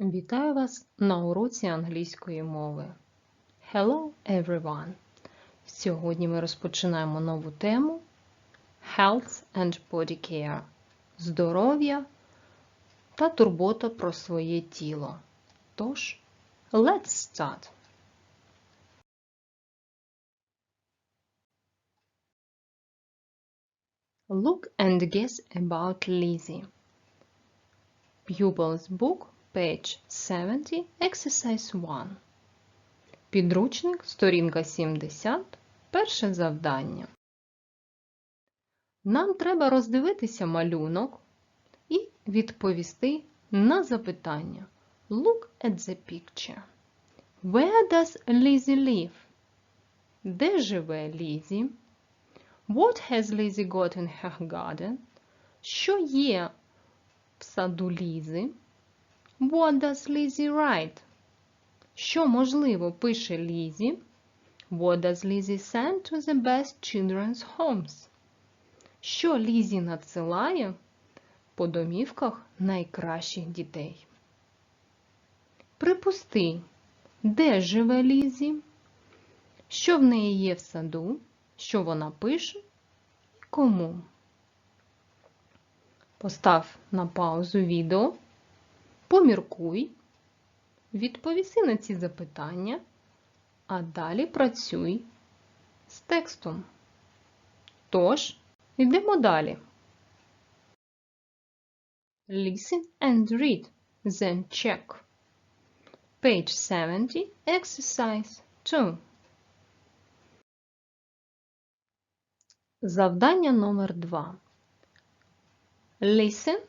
Вітаю вас на уроці англійської мови. Hello everyone! Сьогодні ми розпочинаємо нову тему Health and Body Care здоров'я та турбота про своє тіло. Тож, let's start! Look and guess about Lizzie. Pupils book, page 70, exercise 1. Підручник, сторінка 70, перше завдання. Нам треба роздивитися малюнок і відповісти на запитання. Look at the picture. Where does Lizzie live? Де живе Лізі? What has Lizzie got in her garden? Що є в саду Лізи? What does Lizzie write? Що, можливо, пише Лізі? What does Lizzie send to the best children's homes? Що Лізі надсилає по домівках найкращих дітей? Припусти, де живе Лізі? Що в неї є в саду? Що вона пише? Кому? Постав на паузу відео, поміркуй, відповіси на ці запитання, а далі працюй з текстом. Тож, йдемо далі. Listen and read, then check. Page 70, exercise 2. Завдання номер 2. Listen,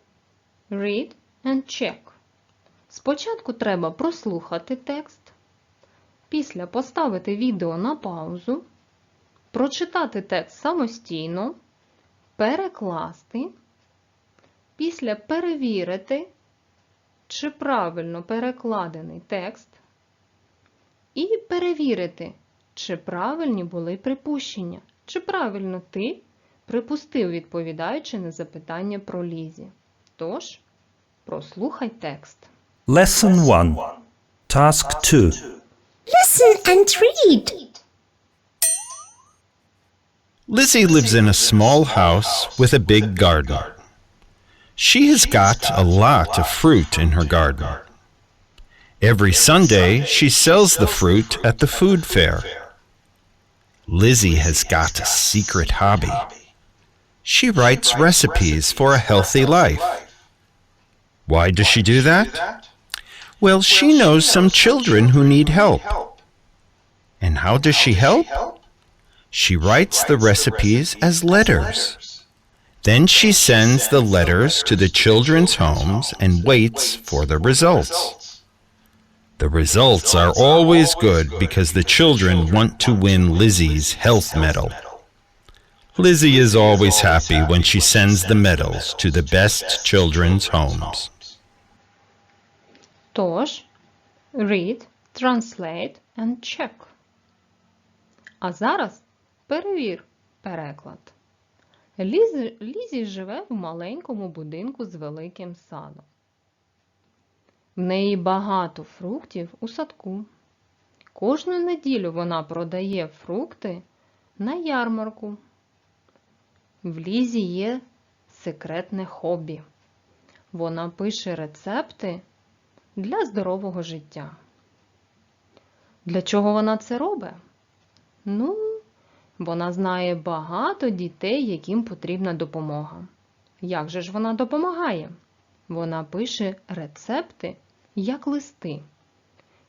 read and check. Спочатку треба прослухати текст, після поставити відео на паузу, прочитати текст самостійно, перекласти, після перевірити, чи правильно перекладений текст, і перевірити, чи правильні були припущення, чи правильно ти припустив, відповідаючи на запитання про Лізі. Тож, прослухай текст. Lesson 1. Task 2. Listen and read. Lizzie lives in a small house with a big garden. She has got a lot of fruit in her garden. Every Sunday, she sells the fruit at the food fair. Lizzie has got a secret hobby. She writes recipes for a healthy life. Why does she do that? Well, she knows some children who need help. And how does she help? She writes the recipes as letters. Then she sends the letters to the children's homes and waits for the results. The results are always good because the children want to win Lizzie's health medal. Lizzie is always happy when she sends the medals to the best children's homes. Тож, read, translate and check. А зараз перевір переклад. Лізі, живе в маленькому будинку з великим садом. В неї багато фруктів у садку. Кожну неділю вона продає фрукти на ярмарку. В Лізі є секретне хобі. Вона пише рецепти для здорового життя. Для чого вона це робить? Ну, вона знає багато дітей, яким потрібна допомога. Як же ж вона допомагає? Вона пише рецепти як листи.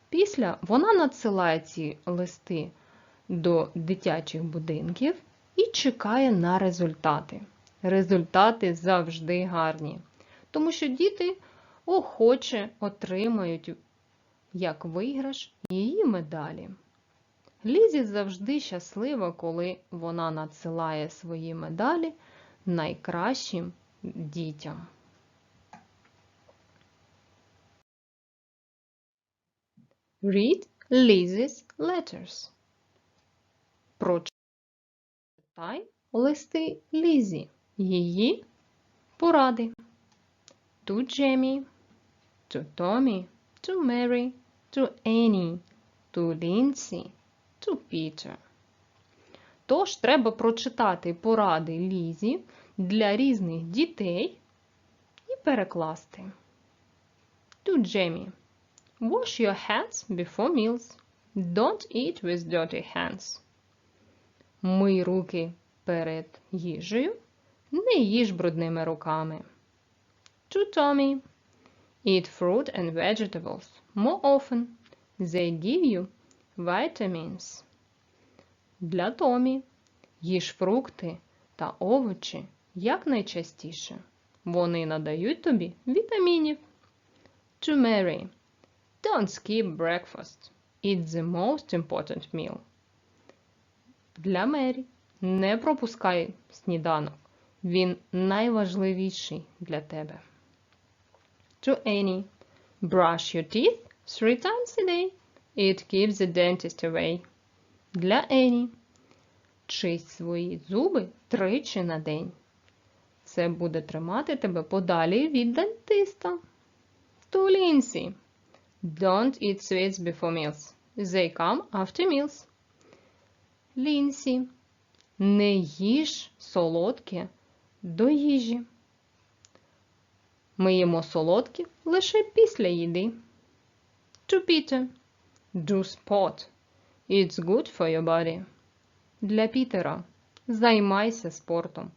Після вона надсилає ці листи до дитячих будинків і чекає на результати. Результати завжди гарні, тому що діти охоче отримають як виграш її медалі. Лізі завжди щаслива, коли вона надсилає свої медалі найкращим дітям. Read Lizzie's letters. Прочитай листи Лізі, її поради. To Jamie, to Tommy, to Mary, to Annie, to Lindsay, to Peter. Тож треба прочитати поради Лізі для різних дітей і перекласти. To Jamie. Wash your hands before meals. Don't eat with dirty hands. Мий руки перед їжею. Не їж брудними руками. To Tommy. Eat fruit and vegetables more often. They give you vitamins. Для Томі. Їж фрукти та овочі якнайчастіше. Вони надають тобі вітамінів. To Mary. Don't skip breakfast. It's the most important meal. Для Мері. Не пропускай сніданок. Він найважливіший для тебе. To Annie. Brush your teeth three times a day. It keeps the dentist away. Для Ені. Чисть свої зуби тричі на день. Це буде тримати тебе подалі від дентиста. To Lindsay. Don't eat sweets before meals. They come after meals. Лінсі. Не їж солодке до їжі. Ми їмо солодкі лише після їди. To Peter. Do sport. It's good for your body. Для Пітера. Займайся спортом.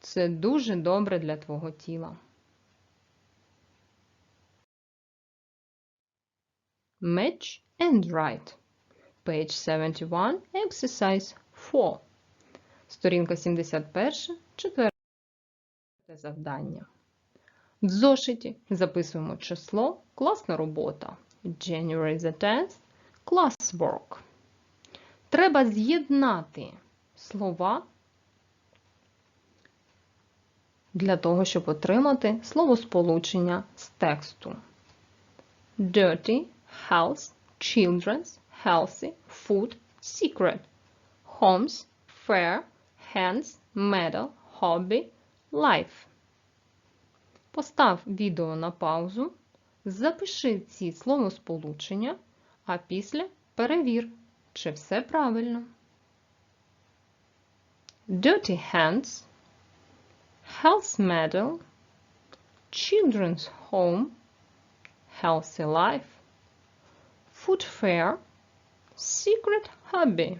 Це дуже добре для твого тіла. Match and write. Page 71, exercise 4. Сторінка 71, четверте завдання. В зошиті записуємо число, класна робота. January the 10th, classwork. Треба з'єднати слова для того, щоб отримати словосполучення з тексту. Dirty, health, children's, healthy, food, secret, homes, fair, hands, medal, hobby, life. Постав відео на паузу, запиши ці словосполучення, а після перевір, чи все правильно. Dirty hands, health medal, children's home, healthy life, food fair, secret hobby.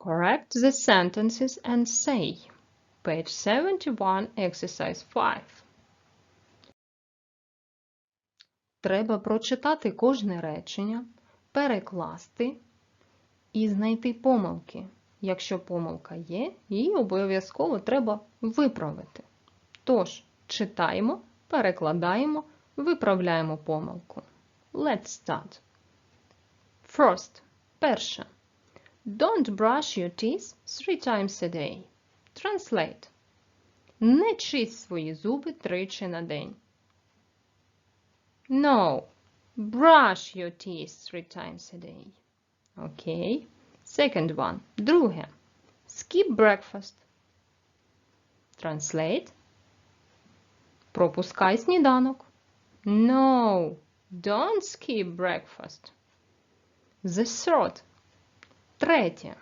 Correct the sentences and say. Page 71, exercise 5. Треба прочитати кожне речення, перекласти і знайти помилки. Якщо помилка є, її обов'язково треба виправити. Тож, читаємо, перекладаємо, виправляємо помилку. Let's start. First. Перше. Don't brush your teeth three times a day. Translate. Не чисть свої зуби тричі на день. No. Brush your teeth three times a day. Okay. Second one. Друге. Skip breakfast. Translate. Пропускай сніданок. No. Don't skip breakfast. The third. Третє.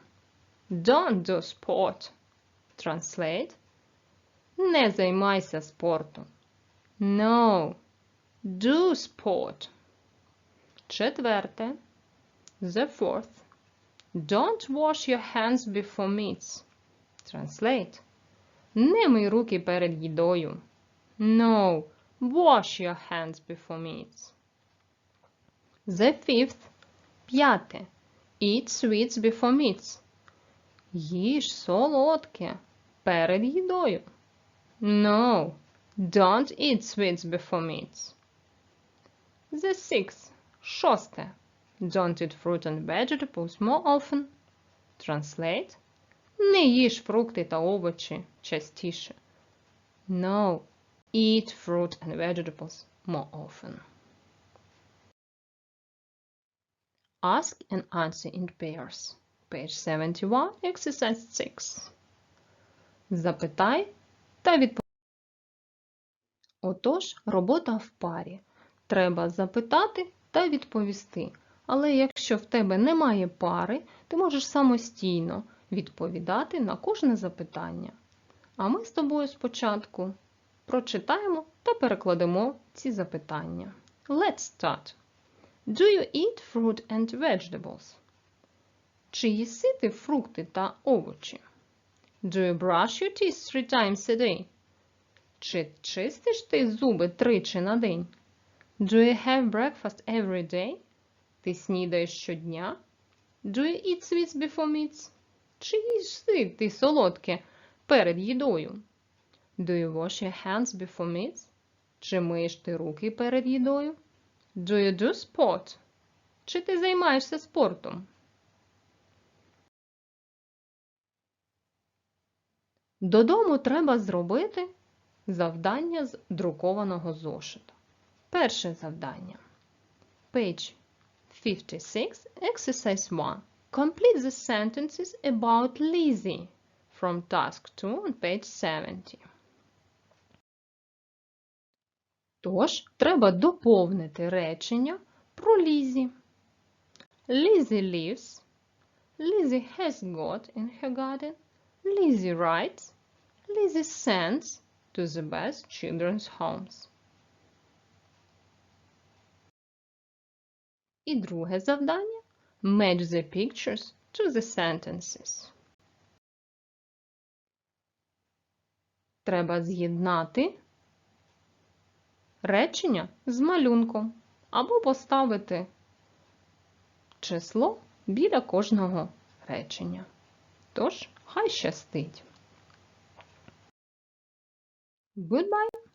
Don't do sport. Translate. Не займайся спортом. No. Do sport. Четверте. The fourth. Don't wash your hands before meats. Translate. Не мий руки перед їдою. No. Wash your hands before meats. The fifth. П'яте. Eat sweets before meats. Їж солодке перед їдою. No. Don't eat sweets before meats. The sixth. Шосте. Don't eat fruit and vegetables more often. Translate. Не їж фрукти та овочі частіше. No. Eat fruit and vegetables more often. Ask and answer in pairs. Page 71, exercise 6. Запитай та відповідай. Отож, робота в парі. Треба запитати та відповісти. Але якщо в тебе немає пари, ти можеш самостійно відповідати на кожне запитання. А ми з тобою спочатку прочитаємо та перекладемо ці запитання. Let's start. Do you eat fruit and vegetables? Чи їси ти фрукти та овочі? Do you brush your teeth three times a day? Чи чистиш ти зуби тричі на день? Do you have breakfast every day? Ти снідаєш щодня? Do you eat sweets before meals? Чи їси ти солодке перед їдою? Do you wash your hands before meals? Чи миєш ти руки перед їдою? Do you do sport? Чи ти займаєшся спортом? Додому треба зробити завдання з друкованого зошита. Перше завдання. Page 56, exercise 1. Complete the sentences about Lizzie from task 2 on page 70. Тож, треба доповнити речення про Лізі. Lizzie lives. Lizzie has got in her garden. Lizzie writes. Lizzie sends to the best children's homes. І друге завдання Match the pictures to the sentences. Треба з'єднати речення з малюнком або поставити число біля кожного речення. Тож, хай щастить. Goodbye!